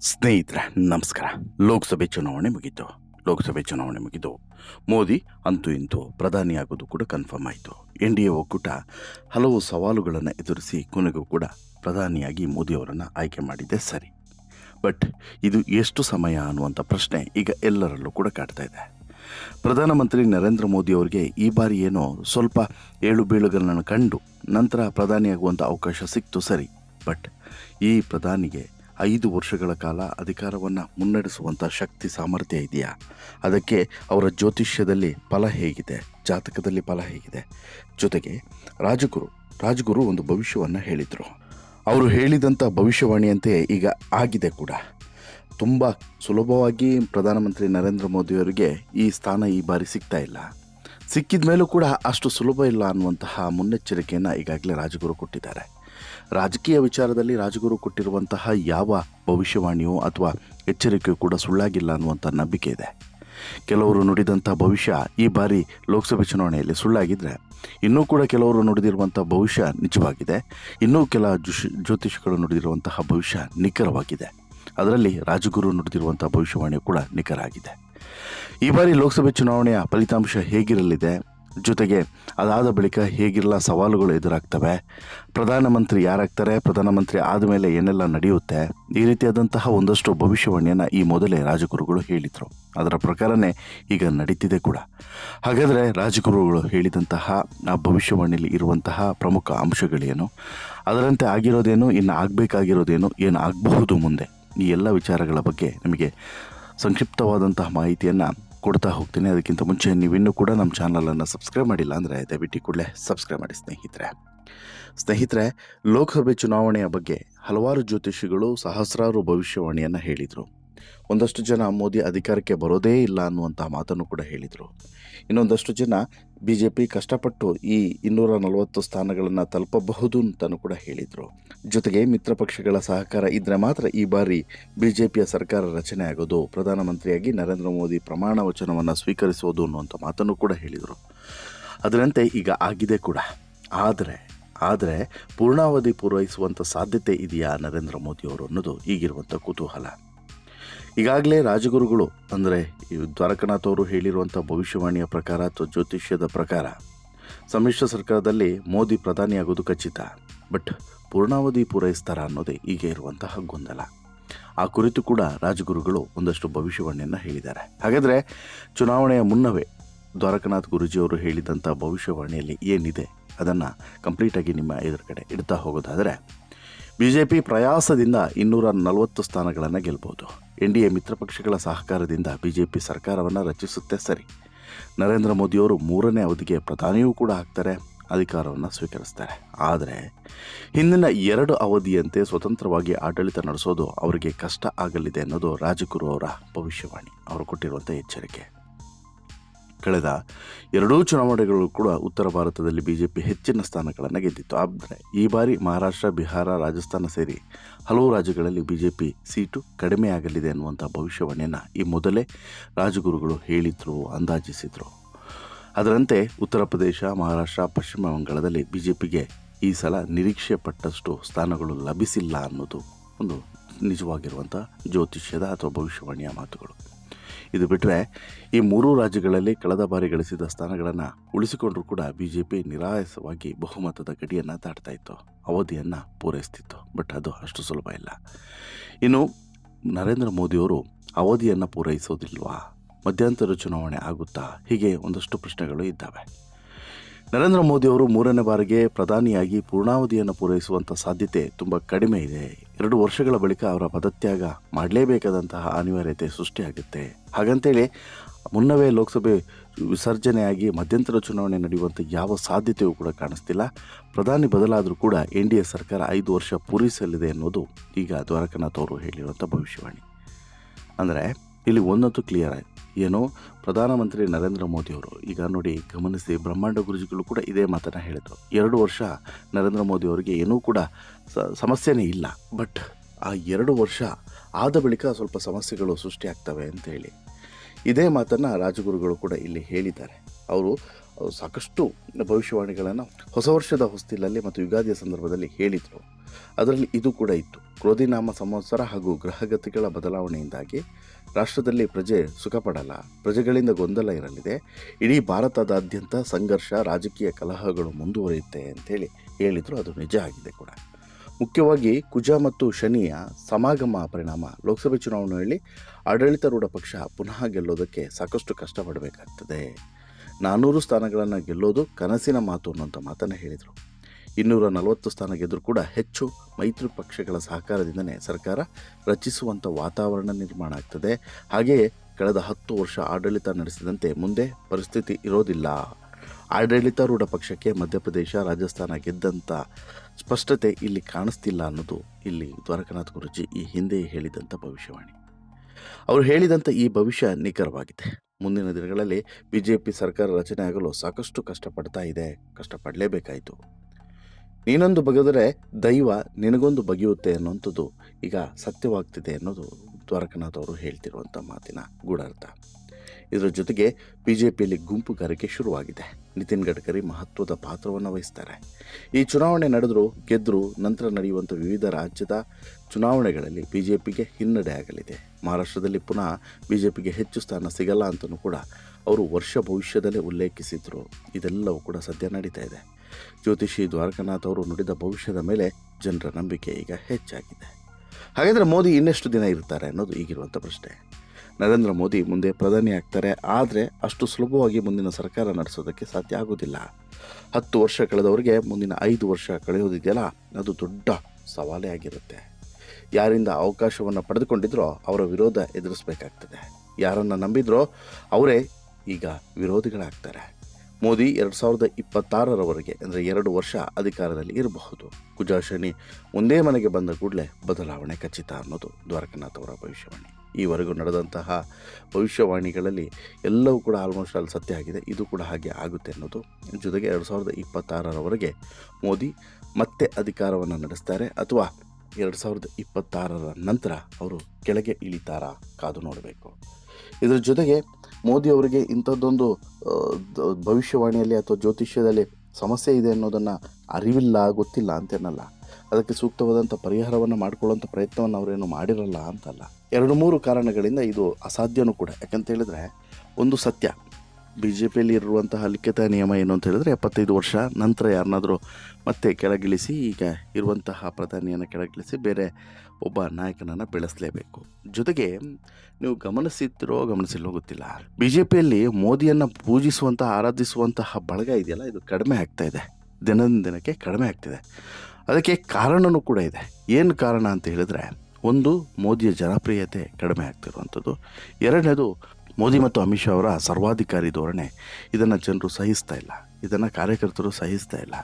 ಸ್ನೇಹಿತರೆ, ನಮಸ್ಕಾರ. ಲೋಕಸಭೆ ಚುನಾವಣೆ ಮುಗಿತು. ಲೋಕಸಭೆ ಚುನಾವಣೆ ಮುಗಿದು ಮೋದಿ ಅಂತೂ ಇಂತೂ ಪ್ರಧಾನಿಯಾಗೋದು ಕೂಡ ಕನ್ಫರ್ಮ್ ಆಯಿತು. ಎನ್ ಡಿ ಎ ಒಕ್ಕೂಟ ಹಲವು ಸವಾಲುಗಳನ್ನು ಎದುರಿಸಿ ಕೊನೆಗೂ ಕೂಡ ಪ್ರಧಾನಿಯಾಗಿ ಮೋದಿಯವರನ್ನು ಆಯ್ಕೆ ಮಾಡಿದೆ ಸರಿ. ಬಟ್ ಇದು ಎಷ್ಟು ಸಮಯ ಅನ್ನುವಂಥ ಪ್ರಶ್ನೆ ಈಗ ಎಲ್ಲರಲ್ಲೂ ಕೂಡ ಕಾಡ್ತಾ ಇದೆ. ಪ್ರಧಾನಮಂತ್ರಿ ನರೇಂದ್ರ ಮೋದಿ ಅವರಿಗೆ ಈ ಬಾರಿ ಏನೋ ಸ್ವಲ್ಪ ಏಳು ಬೀಳುಗಳನ್ನು ಕಂಡು ನಂತರ ಪ್ರಧಾನಿಯಾಗುವಂಥ ಅವಕಾಶ ಸಿಕ್ತು ಸರಿ. ಬಟ್ ಈ ಪ್ರಧಾನಿಗೆ ಐದು ವರ್ಷಗಳ ಕಾಲ ಅಧಿಕಾರವನ್ನು ಮುನ್ನಡೆಸುವಂಥ ಶಕ್ತಿ, ಸಾಮರ್ಥ್ಯ ಇದೆಯಾ? ಅದಕ್ಕೆ ಅವರ ಜ್ಯೋತಿಷ್ಯದಲ್ಲಿ ಫಲ ಹೇಗಿದೆ, ಜಾತಕದಲ್ಲಿ ಫಲ ಹೇಗಿದೆ? ಜೊತೆಗೆ ರಾಜಗುರು ರಾಜಗುರು ಒಂದು ಭವಿಷ್ಯವನ್ನು ಹೇಳಿದರು. ಅವರು ಹೇಳಿದಂಥ ಭವಿಷ್ಯವಾಣಿಯಂತೆ ಈಗ ಆಗಿದೆ ಕೂಡ. ತುಂಬ ಸುಲಭವಾಗಿ ಪ್ರಧಾನಮಂತ್ರಿ ನರೇಂದ್ರ ಮೋದಿಯವರಿಗೆ ಈ ಸ್ಥಾನ ಈ ಬಾರಿ ಸಿಗ್ತಾ ಇಲ್ಲ. ಸಿಕ್ಕಿದ ಮೇಲೂ ಕೂಡ ಅಷ್ಟು ಸುಲಭ ಇಲ್ಲ ಅನ್ನುವಂತಹ ಮುನ್ನೆಚ್ಚರಿಕೆಯನ್ನು ಈಗಾಗಲೇ ರಾಜಗುರು ಕೊಟ್ಟಿದ್ದಾರೆ. ರಾಜಕೀಯ ವಿಚಾರದಲ್ಲಿ ರಾಜಗುರು ಕೊಟ್ಟಿರುವಂತಹ ಯಾವ ಭವಿಷ್ಯವಾಣಿಯೋ ಅಥವಾ ಎಚ್ಚರಿಕೆಯೂ ಕೂಡ ಸುಳ್ಳಾಗಿಲ್ಲ ಅನ್ನುವಂಥ ನಂಬಿಕೆ ಇದೆ. ಕೆಲವರು ನುಡಿದಂಥ ಭವಿಷ್ಯ ಈ ಬಾರಿ ಲೋಕಸಭೆ ಚುನಾವಣೆಯಲ್ಲಿ ಸುಳ್ಳಾಗಿದ್ದರೆ ಇನ್ನೂ ಕೂಡ ಕೆಲವರು ನುಡಿದಿರುವಂಥ ಭವಿಷ್ಯ ನಿಜವಾಗಿದೆ. ಇನ್ನೂ ಕೆಲ ಜ್ಯೋತಿಷಿಗಳು ನುಡಿದಿರುವಂತಹ ಭವಿಷ್ಯ ನಿಖರವಾಗಿದೆ. ಅದರಲ್ಲಿ ರಾಜಗುರು ನುಡಿದಿರುವಂಥ ಭವಿಷ್ಯವಾಣಿ ಕೂಡ ನಿಖರ ಈ ಬಾರಿ ಲೋಕಸಭೆ ಚುನಾವಣೆಯ ಫಲಿತಾಂಶ ಹೇಗಿರಲಿದೆ? ಜೊತೆಗೆ ಅದಾದ ಬಳಿಕ ಹೇಗೆಲ್ಲ ಸವಾಲುಗಳು ಎದುರಾಗ್ತವೆ, ಪ್ರಧಾನಮಂತ್ರಿ ಯಾರಾಗ್ತಾರೆ, ಪ್ರಧಾನಮಂತ್ರಿ ಆದಮೇಲೆ ಏನೆಲ್ಲ ನಡೆಯುತ್ತೆ, ಈ ರೀತಿಯಾದಂತಹ ಒಂದಷ್ಟು ಭವಿಷ್ಯವಾಣಿಯನ್ನು ಈ ಮೊದಲೇ ರಾಜಗುರುಗಳು ಹೇಳಿದರು. ಅದರ ಪ್ರಕಾರನೇ ಈಗ ನಡೀತಿದೆ ಕೂಡ. ಹಾಗಾದರೆ ರಾಜಗುರುಗಳು ಹೇಳಿದಂತಹ ಆ ಭವಿಷ್ಯವಾಣಿಯಲ್ಲಿ ಇರುವಂತಹ ಪ್ರಮುಖ ಅಂಶಗಳೇನು? ಅದರಂತೆ ಆಗಿರೋದೇನು, ಇನ್ನು ಆಗಬೇಕಾಗಿರೋದೇನು, ಏನು ಆಗಬಹುದು ಮುಂದೆ? ಈ ಎಲ್ಲ ವಿಚಾರಗಳ ಬಗ್ಗೆ ನಿಮಗೆ ಸಂಕ್ಷಿಪ್ತವಾದಂತಹ ಮಾಹಿತಿಯನ್ನು ಕೊಡ್ತಾ ಹೋಗ್ತೀನಿ. ಅದಕ್ಕಿಂತ ಮುಂಚೆ ನೀವಿನ್ನೂ ಕೂಡ ನಮ್ಮ ಚಾನಲನ್ನು ಸಬ್ಸ್ಕ್ರೈಬ್ ಮಾಡಿಲ್ಲ ಅಂದರೆ ದಯವಿಟ್ಟು ಕೂಡಲೇ ಸಬ್ಸ್ಕ್ರೈಬ್ ಮಾಡಿ ಸ್ನೇಹಿತರೆ. ಸ್ನೇಹಿತರೆ, ಲೋಕಸಭೆ ಚುನಾವಣೆಯ ಬಗ್ಗೆ ಹಲವಾರು ಜ್ಯೋತಿಷಿಗಳು ಸಹಸ್ರಾರು ಭವಿಷ್ಯವಾಣಿಯನ್ನು ಹೇಳಿದರು. ಒಂದಷ್ಟು ಜನ ಮೋದಿ ಅಧಿಕಾರಕ್ಕೆ ಬರೋದೇ ಇಲ್ಲ ಅನ್ನುವಂಥ ಮಾತನ್ನು ಕೂಡ ಹೇಳಿದರು. ಇನ್ನೊಂದಷ್ಟು ಜನ ಬಿ ಜೆ ಪಿ ಕಷ್ಟಪಟ್ಟು ಈ ಇನ್ನೂರ ನಲವತ್ತು ಸ್ಥಾನಗಳನ್ನು ತಲುಪಬಹುದು ಅಂತಲೂ ಕೂಡ ಹೇಳಿದರು. ಜೊತೆಗೆ ಮಿತ್ರ ಪಕ್ಷಗಳ ಸಹಕಾರ ಇದ್ದರೆ ಮಾತ್ರ ಈ ಬಾರಿ ಬಿ ಜೆ ಪಿಯ ಸರ್ಕಾರ ರಚನೆ ಆಗೋದು, ಪ್ರಧಾನಮಂತ್ರಿಯಾಗಿ ನರೇಂದ್ರ ಮೋದಿ ಪ್ರಮಾಣ ವಚನವನ್ನು ಸ್ವೀಕರಿಸೋದು ಅನ್ನುವಂಥ ಮಾತನ್ನು ಕೂಡ ಹೇಳಿದರು. ಅದರಂತೆ ಈಗ ಆಗಿದೆ ಕೂಡ. ಆದರೆ ಆದರೆ ಪೂರ್ಣಾವಧಿ ಪೂರೈಸುವಂಥ ಸಾಧ್ಯತೆ ಇದೆಯಾ ನರೇಂದ್ರ ಮೋದಿಯವರು ಅನ್ನೋದು ಈಗಿರುವಂಥ ಕುತೂಹಲ. ಈಗಾಗಲೇ ರಾಜಗುರುಗಳು, ಅಂದರೆ ಈ ದ್ವಾರಕನಾಥ್ ಅವರು ಹೇಳಿರುವಂಥ ಭವಿಷ್ಯವಾಣಿಯ ಪ್ರಕಾರ ಅಥವಾ ಜ್ಯೋತಿಷ್ಯದ ಪ್ರಕಾರ, ಸಮ್ಮಿಶ್ರ ಸರ್ಕಾರದಲ್ಲಿ ಮೋದಿ ಪ್ರಧಾನಿಯಾಗೋದು ಖಚಿತ. ಬಟ್ ಪೂರ್ಣಾವಧಿ ಪೂರೈಸ್ತಾರ ಅನ್ನೋದೇ ಈಗ ಇರುವಂತಹ ಗೊಂದಲ. ಆ ಕುರಿತು ಕೂಡ ರಾಜಗುರುಗಳು ಒಂದಷ್ಟು ಭವಿಷ್ಯವಾಣಿಯನ್ನು ಹೇಳಿದ್ದಾರೆ. ಹಾಗಾದರೆ ಚುನಾವಣೆಯ ಮುನ್ನವೇ ದ್ವಾರಕನಾಥ್ ಗುರುಜಿಯವರು ಹೇಳಿದಂಥ ಭವಿಷ್ಯವಾಣಿಯಲ್ಲಿ ಏನಿದೆ ಅದನ್ನು ಕಂಪ್ಲೀಟಾಗಿ ನಿಮ್ಮ ಎದುರುಗಡೆ ಇಡ್ತಾ ಹೋಗೋದಾದರೆ ಬಿ ಜೆ ಪಿ ಪ್ರಯಾಸದಿಂದ ಇನ್ನೂರ ನಲವತ್ತು ಸ್ಥಾನಗಳನ್ನು ಗೆಲ್ಬೋದು. ಎನ್ ಡಿ ಎ ಮಿತ್ರ ಪಕ್ಷಗಳ ಸಹಕಾರದಿಂದ ಬಿ ಜೆ ಪಿ ಸರ್ಕಾರವನ್ನು ರಚಿಸುತ್ತೆ ಸರಿ. ನರೇಂದ್ರ ಮೋದಿಯವರು ಮೂರನೇ ಅವಧಿಗೆ ಪ್ರಧಾನಿಯೂ ಕೂಡ ಆಗ್ತಾರೆ, ಅಧಿಕಾರವನ್ನು ಸ್ವೀಕರಿಸ್ತಾರೆ. ಆದರೆ ಹಿಂದಿನ ಎರಡು ಅವಧಿಯಂತೆ ಸ್ವತಂತ್ರವಾಗಿ ಆಡಳಿತ ನಡೆಸೋದು ಅವರಿಗೆ ಕಷ್ಟ ಆಗಲಿದೆ ಅನ್ನೋದು ರಾಜಗುರು ಅವರ ಭವಿಷ್ಯವಾಣಿ. ಅವರು ಕೊಟ್ಟಿರುವಂಥ ಎಚ್ಚರಿಕೆ. ಕಳೆದ ಎರಡೂ ಚುನಾವಣೆಗಳು ಕೂಡ ಉತ್ತರ ಭಾರತದಲ್ಲಿ ಬಿಜೆಪಿ ಹೆಚ್ಚಿನ ಸ್ಥಾನಗಳನ್ನು ಗೆದ್ದಿತ್ತು. ಆದರೆ ಈ ಬಾರಿ ಮಹಾರಾಷ್ಟ್ರ, ಬಿಹಾರ, ರಾಜಸ್ಥಾನ ಸೇರಿ ಹಲವು ರಾಜ್ಯಗಳಲ್ಲಿ ಬಿಜೆಪಿ ಸೀಟು ಕಡಿಮೆ ಆಗಲಿದೆ ಅನ್ನುವಂಥ ಭವಿಷ್ಯವಾಣಿಯನ್ನು ಈ ಮೊದಲೇ ರಾಜಗುರುಗಳು ಹೇಳಿದ್ರು, ಅಂದಾಜಿಸಿದರು. ಅದರಂತೆ ಉತ್ತರ ಪ್ರದೇಶ, ಮಹಾರಾಷ್ಟ್ರ, ಪಶ್ಚಿಮ ಬಂಗಾಳದಲ್ಲಿ ಬಿಜೆಪಿಗೆ ಈ ಸಲ ನಿರೀಕ್ಷೆ ಪಟ್ಟಷ್ಟು ಸ್ಥಾನಗಳು ಲಭಿಸಿಲ್ಲ ಅನ್ನೋದು ಒಂದು ನಿಜವಾಗಿರುವಂಥ ಜ್ಯೋತಿಷ್ಯದ ಅಥವಾ ಭವಿಷ್ಯವಾಣಿಯ ಮಾತುಗಳು. ಇದು ಬಿಟ್ಟರೆ ಈ ಮೂರೂ ರಾಜ್ಯಗಳಲ್ಲಿ ಕಳೆದ ಬಾರಿ ಗಳಿಸಿದ ಸ್ಥಾನಗಳನ್ನು ಉಳಿಸಿಕೊಂಡರೂ ಕೂಡ ಬಿ ಜೆ ಪಿ ನಿರಾಯಸವಾಗಿ ಬಹುಮತದ ಗಡಿಯನ್ನು ದಾಟ್ತಾ ಇತ್ತು. ಅವಧಿಯನ್ನು ಪೂರೈಸ್ತಿತ್ತು. ಬಟ್ ಅದು ಅಷ್ಟು ಸುಲಭ ಇಲ್ಲ. ಇನ್ನು ನರೇಂದ್ರ ಮೋದಿಯವರು ಅವಧಿಯನ್ನು ಪೂರೈಸೋದಿಲ್ವಾ? ಮಧ್ಯಂತರ ಚುನಾವಣೆ ಆಗುತ್ತಾ? ಹೀಗೆ ಒಂದಷ್ಟು ಪ್ರಶ್ನೆಗಳು ಇದ್ದಾವೆ. ನರೇಂದ್ರ ಮೋದಿ ಅವರು ಮೂರನೇ ಬಾರಿಗೆ ಪ್ರಧಾನಿಯಾಗಿ ಪೂರ್ಣಾವಧಿಯನ್ನು ಪೂರೈಸುವಂಥ ಸಾಧ್ಯತೆ ತುಂಬ ಕಡಿಮೆ ಇದೆ. ಎರಡು ವರ್ಷಗಳ ಬಳಿಕ ಅವರ ಪದತ್ಯಾಗ ಮಾಡಲೇಬೇಕಾದಂತಹ ಅನಿವಾರ್ಯತೆ ಸೃಷ್ಟಿಯಾಗುತ್ತೆ. ಹಾಗಂತೇಳಿ, ಮುನ್ನವೇ ಲೋಕಸಭೆ ವಿಸರ್ಜನೆಯಾಗಿ ಮಧ್ಯಂತರ ಚುನಾವಣೆ ನಡೆಯುವಂಥ ಯಾವ ಸಾಧ್ಯತೆಯೂ ಕೂಡ ಕಾಣಿಸ್ತಿಲ್ಲ. ಪ್ರಧಾನಿ ಬದಲಾದರೂ ಕೂಡ ಎನ್ ಡಿ ಎ ಸರ್ಕಾರ ಐದು ವರ್ಷ ಪೂರೈಸಲಿದೆ ಅನ್ನೋದು ಈಗ ದ್ವಾರಕನಾಥ್ ಅವರು ಹೇಳಿರುವಂಥ ಭವಿಷ್ಯವಾಣಿ. ಅಂದರೆ, ಇಲ್ಲಿ ಒಂದಂತೂ ಕ್ಲಿಯರ್ ಆಯಿತು. ಏನು ಪ್ರಧಾನಮಂತ್ರಿ ನರೇಂದ್ರ ಮೋದಿಯವರು ಈಗ ನೋಡಿ ಗಮನಿಸಿ ಬ್ರಹ್ಮಾಂಡ ಗುರುಜಿಗಳು ಕೂಡ ಇದೇ ಮಾತನ್ನು ಹೇಳಿದರು. ಎರಡು ವರ್ಷ ನರೇಂದ್ರ ಮೋದಿ ಅವರಿಗೆ ಏನೂ ಕೂಡ ಸಮಸ್ಯೆನೇ ಇಲ್ಲ. ಬಟ್ ಆ ಎರಡು ವರ್ಷ ಆದ ಬಳಿಕ ಸ್ವಲ್ಪ ಸಮಸ್ಯೆಗಳು ಸೃಷ್ಟಿಯಾಗ್ತವೆ ಅಂತೇಳಿ ಇದೇ ಮಾತನ್ನು ರಾಜಗುರುಗಳು ಕೂಡ ಇಲ್ಲಿ ಹೇಳಿದ್ದಾರೆ. ಅವರು ಸಾಕಷ್ಟು ಭವಿಷ್ಯವಾಣಿಗಳನ್ನು ಹೊಸ ವರ್ಷದ ಹೊಸ್ತಿಲಲ್ಲಿ ಮತ್ತು ಯುಗಾದಿಯ ಸಂದರ್ಭದಲ್ಲಿ ಹೇಳಿದರು. ಅದರಲ್ಲಿ ಇದು ಕೂಡ ಇತ್ತು. ಕ್ರೋಧಿನಾಮ ಸಂವತ್ಸರ ಹಾಗೂ ಗ್ರಹಗತಿಗಳ ಬದಲಾವಣೆಯಿಂದಾಗಿ ರಾಷ್ಟ್ರದಲ್ಲಿ ಪ್ರಜೆ ಸುಖಪಡಲ್ಲ. ಪ್ರಜೆಗಳಿಂದ ಗೊಂದಲ ಇರಲಿದೆ. ಇಡೀ ಭಾರತದಾದ್ಯಂತ ಸಂಘರ್ಷ, ರಾಜಕೀಯ ಕಲಹಗಳು ಮುಂದುವರಿಯುತ್ತೆ ಅಂತೇಳಿ ಹೇಳಿದ್ರು. ಅದು ನಿಜ ಆಗಿದೆ ಕೂಡ. ಮುಖ್ಯವಾಗಿ ಕುಜ ಮತ್ತು ಶನಿಯ ಸಮಾಗಮ ಪರಿಣಾಮ ಲೋಕಸಭೆ ಚುನಾವಣೆಯಲ್ಲಿ ಆಡಳಿತಾರೂಢ ಪಕ್ಷ ಪುನಃ ಗೆಲ್ಲೋದಕ್ಕೆ ಸಾಕಷ್ಟು ಕಷ್ಟಪಡಬೇಕಾಗ್ತದೆ. ನಾನ್ನೂರು ಸ್ಥಾನಗಳನ್ನು ಗೆಲ್ಲೋದು ಕನಸಿನ ಮಾತು ಅನ್ನುವಂಥ ಮಾತನ್ನು ಹೇಳಿದರು. ಇನ್ನೂರ ನಲವತ್ತು ಸ್ಥಾನ ಗೆದ್ದರೂ ಕೂಡ ಹೆಚ್ಚು ಮೈತ್ರಿ ಪಕ್ಷಗಳ ಸಹಕಾರದಿಂದನೇ ಸರ್ಕಾರ ರಚಿಸುವಂಥ ವಾತಾವರಣ ನಿರ್ಮಾಣ ಆಗ್ತದೆ. ಹಾಗೆಯೇ ಕಳೆದ ಹತ್ತು ವರ್ಷ ಆಡಳಿತ ನಡೆಸಿದಂತೆ ಮುಂದೆ ಪರಿಸ್ಥಿತಿ ಇರೋದಿಲ್ಲ. ಆಡಳಿತಾರೂಢ ಪಕ್ಷಕ್ಕೆ ಮಧ್ಯಪ್ರದೇಶ ರಾಜಸ್ಥಾನ ಗೆದ್ದಂಥ ಸ್ಪಷ್ಟತೆ ಇಲ್ಲಿ ಕಾಣಿಸ್ತಿಲ್ಲ ಅನ್ನೋದು ಇಲ್ಲಿ ದ್ವಾರಕನಾಥ್ ಗುರುಜಿ ಈ ಹಿಂದೆ ಹೇಳಿದಂಥ ಭವಿಷ್ಯವಾಣಿ. ಅವರು ಹೇಳಿದಂಥ ಈ ಭವಿಷ್ಯ ನಿಖರವಾಗಿದೆ. ಮುಂದಿನ ದಿನಗಳಲ್ಲಿ ಬಿ ಜೆ ಪಿ ಸರ್ಕಾರ ರಚನೆ ಆಗಲು ಸಾಕಷ್ಟು ಕಷ್ಟಪಡ್ತಾ ಇದೆ. ಕಷ್ಟಪಡಲೇಬೇಕಾಯಿತು. ನೀನೊಂದು ಬಗೆದರೆ ದೈವ ನಿನಗೊಂದು ಬಗೆಯುತ್ತೆ ಅನ್ನುವಂಥದ್ದು ಈಗ ಸತ್ಯವಾಗ್ತಿದೆ ಅನ್ನೋದು ದ್ವಾರಕನಾಥ್ ಅವರು ಹೇಳ್ತಿರುವಂಥ ಮಾತಿನ ಗೂಢಾರ್ಥ. ಇದರ ಜೊತೆಗೆ ಬಿ ಜೆ ಪಿಯಲ್ಲಿ ಗುಂಪುಗಾರಿಕೆ ಶುರುವಾಗಿದೆ. ನಿತಿನ್ ಗಡ್ಕರಿ ಮಹತ್ವದ ಪಾತ್ರವನ್ನು ವಹಿಸ್ತಾರೆ. ಈ ಚುನಾವಣೆ ನಡೆದರೂ ಗೆದ್ದರೂ ನಂತರ ನಡೆಯುವಂಥ ವಿವಿಧ ರಾಜ್ಯದ ಚುನಾವಣೆಗಳಲ್ಲಿ ಬಿ ಜೆ ಪಿಗೆ ಹಿನ್ನಡೆ ಆಗಲಿದೆ. ಮಹಾರಾಷ್ಟ್ರದಲ್ಲಿ ಪುನಃ ಬಿ ಜೆ ಪಿಗೆ ಹೆಚ್ಚು ಸ್ಥಾನ ಸಿಗಲ್ಲ ಅಂತಲೂ ಕೂಡ ಅವರು ವರ್ಷ ಭವಿಷ್ಯದಲ್ಲೇ ಉಲ್ಲೇಖಿಸಿದ್ರು. ಇದೆಲ್ಲವೂ ಕೂಡ ಸದ್ಯ ನಡೀತಾ ಇದೆ. ಜ್ಯೋತಿಷಿ ದ್ವಾರಕನಾಥ್ ಅವರು ನುಡಿದ ಭವಿಷ್ಯದ ಮೇಲೆ ಜನರ ನಂಬಿಕೆ ಈಗ ಹೆಚ್ಚಾಗಿದೆ. ಹಾಗಾದರೆ ಮೋದಿ ಇನ್ನೆಷ್ಟು ದಿನ ಇರ್ತಾರೆ ಅನ್ನೋದು ಈಗಿರುವಂಥ ಪ್ರಶ್ನೆ. ನರೇಂದ್ರ ಮೋದಿ ಮುಂದೆ ಪ್ರಧಾನಿ ಆಗ್ತಾರೆ, ಆದರೆ ಅಷ್ಟು ಸುಲಭವಾಗಿ ಮುಂದಿನ ಸರ್ಕಾರ ನಡೆಸೋದಕ್ಕೆ ಸಾಧ್ಯ ಆಗೋದಿಲ್ಲ. ಹತ್ತು ವರ್ಷ ಕಳೆದವರಿಗೆ ಮುಂದಿನ ಐದು ವರ್ಷ ಕಳೆಯೋದಿದೆಯಲ್ಲ, ಅದು ದೊಡ್ಡ ಸವಾಲೇ ಆಗಿರುತ್ತೆ. ಯಾರಿಂದ ಅವಕಾಶವನ್ನು ಪಡೆದುಕೊಂಡಿದ್ರೋ ಅವರ ವಿರೋಧ ಎದುರಿಸಬೇಕಾಗ್ತದೆ. ಯಾರನ್ನು ನಂಬಿದ್ರೋ ಅವರೇ ಈಗ ವಿರೋಧಿಗಳಾಗ್ತಾರೆ. ಮೋದಿ ಎರಡು ಸಾವಿರದ ಇಪ್ಪತ್ತಾರರವರೆಗೆ, ಅಂದರೆ ಎರಡು ವರ್ಷ ಅಧಿಕಾರದಲ್ಲಿ ಇರಬಹುದು. ಕುಜಾಶನಿ ಒಂದೇ ಮನೆಗೆ ಬಂದ ಕೂಡಲೇ ಬದಲಾವಣೆ ಖಚಿತ ಅನ್ನೋದು ದ್ವಾರಕನಾಥ್ ಅವರ ಭವಿಷ್ಯವಾಣಿ. ಈವರೆಗೂ ನಡೆದಂತಹ ಭವಿಷ್ಯವಾಣಿಗಳಲ್ಲಿ ಎಲ್ಲವೂ ಕೂಡ ಆಲ್ಮೋಸ್ಟ್ ಅಲ್ಲಿ ಸತ್ಯ ಆಗಿದೆ, ಇದು ಕೂಡ ಹಾಗೆ ಆಗುತ್ತೆ ಅನ್ನೋದು. ಜೊತೆಗೆ ಎರಡು ಸಾವಿರದ ಇಪ್ಪತ್ತಾರರವರೆಗೆ ಮೋದಿ ಮತ್ತೆ ಅಧಿಕಾರವನ್ನು ನಡೆಸ್ತಾರೆ, ಅಥವಾ ಎರಡು ಸಾವಿರದ ಇಪ್ಪತ್ತಾರರ ನಂತರ ಅವರು ಕೆಳಗೆ ಇಳಿತಾರಾ ಕಾದು ನೋಡಬೇಕು. ಇದರ ಜೊತೆಗೆ ಮೋದಿ ಅವರಿಗೆ ಇಂಥದ್ದೊಂದು ಭವಿಷ್ಯವಾಣಿಯಲ್ಲಿ ಅಥವಾ ಜ್ಯೋತಿಷ್ಯದಲ್ಲಿ ಸಮಸ್ಯೆ ಇದೆ ಅನ್ನೋದನ್ನು ಅರಿವಿಲ್ಲ, ಗೊತ್ತಿಲ್ಲ ಅಂತೇನಲ್ಲ. ಅದಕ್ಕೆ ಸೂಕ್ತವಾದಂಥ ಪರಿಹಾರವನ್ನು ಮಾಡಿಕೊಳ್ಳುವಂಥ ಪ್ರಯತ್ನವನ್ನು ಅವರೇನು ಮಾಡಿರಲ್ಲ ಅಂತಲ್ಲ. ಎರಡು ಮೂರು ಕಾರಣಗಳಿಂದ ಇದು ಅಸಾಧ್ಯನೂ ಕೂಡ. ಯಾಕಂತ ಹೇಳಿದ್ರೆ, ಒಂದು ಸತ್ಯ. ಬಿ ಜೆ ಪಿಯಲ್ಲಿ ಇರುವಂತಹ ಲಿಖಿತ ನಿಯಮ ಏನು ಅಂತ ಹೇಳಿದ್ರೆ ಎಪ್ಪತ್ತೈದು ವರ್ಷ ನಂತರ ಯಾರನ್ನಾದರೂ ಮತ್ತೆ ಕೆಳಗಿಳಿಸಿ ಈಗ ಇರುವಂತಹ ಪ್ರಧಾನಿಯನ್ನು ಕೆಳಗಿಳಿಸಿ ಬೇರೆ ಒಬ್ಬ ನಾಯಕನನ್ನು ಬೆಳೆಸಲೇಬೇಕು. ಜೊತೆಗೆ ನೀವು ಗಮನಿಸಿದ್ರೋ ಗಮನಿಸಿಲ್ಲೋ ಗೊತ್ತಿಲ್ಲ. ಬಿ ಜೆ ಪಿಯಲ್ಲಿ ಮೋದಿಯನ್ನು ಪೂಜಿಸುವಂತಹ, ಆರಾಧಿಸುವಂತಹ ಬಳಗ ಇದೆಯಲ್ಲ, ಇದು ಕಡಿಮೆ ಆಗ್ತಾ ಇದೆ. ದಿನದಿಂದ ದಿನಕ್ಕೆ ಕಡಿಮೆ ಆಗ್ತಿದೆ. ಅದಕ್ಕೆ ಕಾರಣವೂ ಕೂಡ ಇದೆ. ಏನು ಕಾರಣ ಅಂತ ಹೇಳಿದ್ರೆ, ಒಂದು, ಮೋದಿಯ ಜನಪ್ರಿಯತೆ ಕಡಿಮೆ ಆಗ್ತಿರುವಂಥದ್ದು. ಎರಡನೇದು ಮೋದಿ ಮತ್ತು ಅಮಿತ್ ಶಾ ಅವರ ಸರ್ವಾಧಿಕಾರಿ ಧೋರಣೆ ಇದನ್ನು ಜನರು ಸಹಿಸ್ತಾ ಇಲ್ಲ. ಇದನ್ನು ಕಾರ್ಯಕರ್ತರು ಸಹಿಸ್ತಾ ಇಲ್ಲ.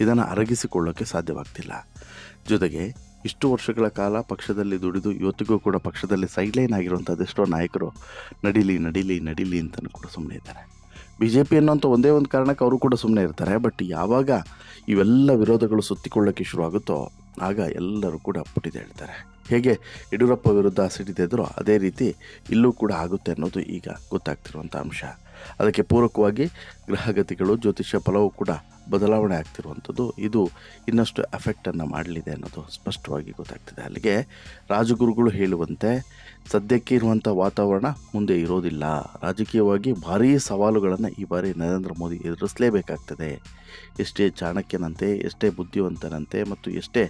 ಇದನ್ನು ಅರಗಿಸಿಕೊಳ್ಳೋಕ್ಕೆ ಸಾಧ್ಯವಾಗ್ತಿಲ್ಲ. ಜೊತೆಗೆ ಇಷ್ಟು ವರ್ಷಗಳ ಕಾಲ ಪಕ್ಷದಲ್ಲಿ ದುಡಿದು ಇವತ್ತಿಗೂ ಕೂಡ ಪಕ್ಷದಲ್ಲಿ ಸೈಡ್ಲೈನ್ ಆಗಿರುವಂಥ ಅದೆಷ್ಟೋ ನಾಯಕರು ನಡೀಲಿ ನಡೀಲಿ ನಡೀಲಿ ಅಂತಲೂ ಕೂಡ ಸುಮ್ಮನೆ ಇದ್ದಾರೆ. ಬಿ ಜೆ ಪಿ ಅನ್ನೋಂಥ ಒಂದೇ ಒಂದು ಕಾರಣಕ್ಕೆ ಅವರು ಕೂಡ ಸುಮ್ಮನೆ ಇರ್ತಾರೆ. ಬಟ್ ಯಾವಾಗ ಇವೆಲ್ಲ ವಿರೋಧಗಳು ಸುತ್ತಿಕೊಳ್ಳೋಕ್ಕೆ ಶುರುವಾಗುತ್ತೋ ಆಗ ಎಲ್ಲರೂ ಕೂಡ ಪುಟಿದೆ ಹೇಳ್ತಾರೆ ಹೇಗೆ ಯಡಿಯೂರಪ್ಪ ವಿರುದ್ಧ ಸಿಡಿದಿದ್ರೋ ಅದೇ ರೀತಿ ಇಲ್ಲೂ ಕೂಡ ಆಗುತ್ತೆ ಅನ್ನೋದು ಈಗ ಗೊತ್ತಾಗ್ತಿರುವಂಥ ಅಂಶ. ಅದಕ್ಕೆ ಪೂರಕವಾಗಿ ಗ್ರಹಗತಿಗಳು ಜ್ಯೋತಿಷ್ಯ ಫಲವೂ ಕೂಡ ಬದಲಾವಣೆ ಆಗ್ತಿರುವಂಥದ್ದು, ಇದು ಇನ್ನಷ್ಟು ಎಫೆಕ್ಟನ್ನು ಮಾಡಲಿದೆ ಅನ್ನೋದು ಸ್ಪಷ್ಟವಾಗಿ ಗೊತ್ತಾಗ್ತಿದೆ. ಅಲ್ಲಿಗೆ ರಾಜಗುರುಗಳು ಹೇಳುವಂತೆ, ಸದ್ಯಕ್ಕೆ ಇರುವಂಥ ವಾತಾವರಣ ಮುಂದೆ ಇರೋದಿಲ್ಲ. ರಾಜಕೀಯವಾಗಿ ಭಾರೀ ಸವಾಲುಗಳನ್ನು ಈ ಬಾರಿ ನರೇಂದ್ರ ಮೋದಿ ಎದುರಿಸಲೇಬೇಕಾಗ್ತದೆ. ಎಷ್ಟೇ ಚಾಣಕ್ಯನಂತೆ, ಎಷ್ಟೇ ಬುದ್ಧಿವಂತನಂತೆ ಮತ್ತು ಎಷ್ಟೇ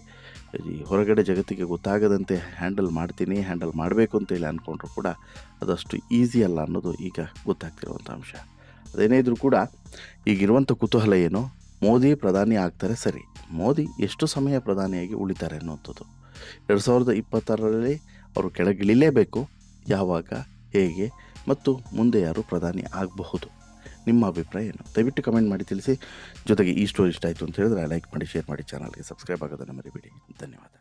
ಈ ಹೊರಗಡೆ ಜಗತ್ತಿಗೆ ಗೊತ್ತಾಗದಂತೆ ಹ್ಯಾಂಡಲ್ ಮಾಡ್ತೀನಿ ಹ್ಯಾಂಡಲ್ ಮಾಡಬೇಕು ಅಂತೇಳಿ ಅಂದ್ಕೊಂಡ್ರು ಕೂಡ ಅದಷ್ಟು ಈಸಿ ಅಲ್ಲ ಅನ್ನೋದು ಈಗ ಗೊತ್ತಾಗ್ತಿರುವಂಥ ಅಂಶ. ಅದೇನೇ ಇದ್ರೂ ಕೂಡ ಈಗಿರುವಂಥ ಕುತೂಹಲ ಏನು? ಮೋದಿ ಪ್ರಧಾನಿ ಆಗ್ತಾರೆ ಸರಿ. ಮೋದಿ ಎಷ್ಟು ಸಮಯ ಪ್ರಧಾನಿಯಾಗಿ ಉಳಿತಾರೆ ಅನ್ನುವಂಥದ್ದು. ಎರಡು ಸಾವಿರದ ಇಪ್ಪತ್ತಾರರಲ್ಲಿ ಅವರು ಕೆಳಗಿಳಿಲೇಬೇಕು. ಯಾವಾಗ, ಹೇಗೆ ಮತ್ತು ಮುಂದೆ ಯಾರು ಪ್ರಧಾನಿ ಆಗಬಹುದು? ನಿಮ್ಮ ಅಭಿಪ್ರಾಯ ಏನು? ದಯವಿಟ್ಟು ಕಮೆಂಟ್ ಮಾಡಿ ತಿಳಿಸಿ. ಜೊತೆಗೆ ಈ ಸ್ಟೋರಿ ಇಷ್ಟ ಆಯಿತು ಅಂತ ಹೇಳಿದ್ರೆ ಲೈಕ್ ಮಾಡಿ, ಶೇರ್ ಮಾಡಿ, ಚಾನಲ್ಗೆ ಸಬ್ಸ್ಕ್ರೈಬ್ ಆಗೋದನ್ನು ಮರಿಬೇಡಿ. ಧನ್ಯವಾದ.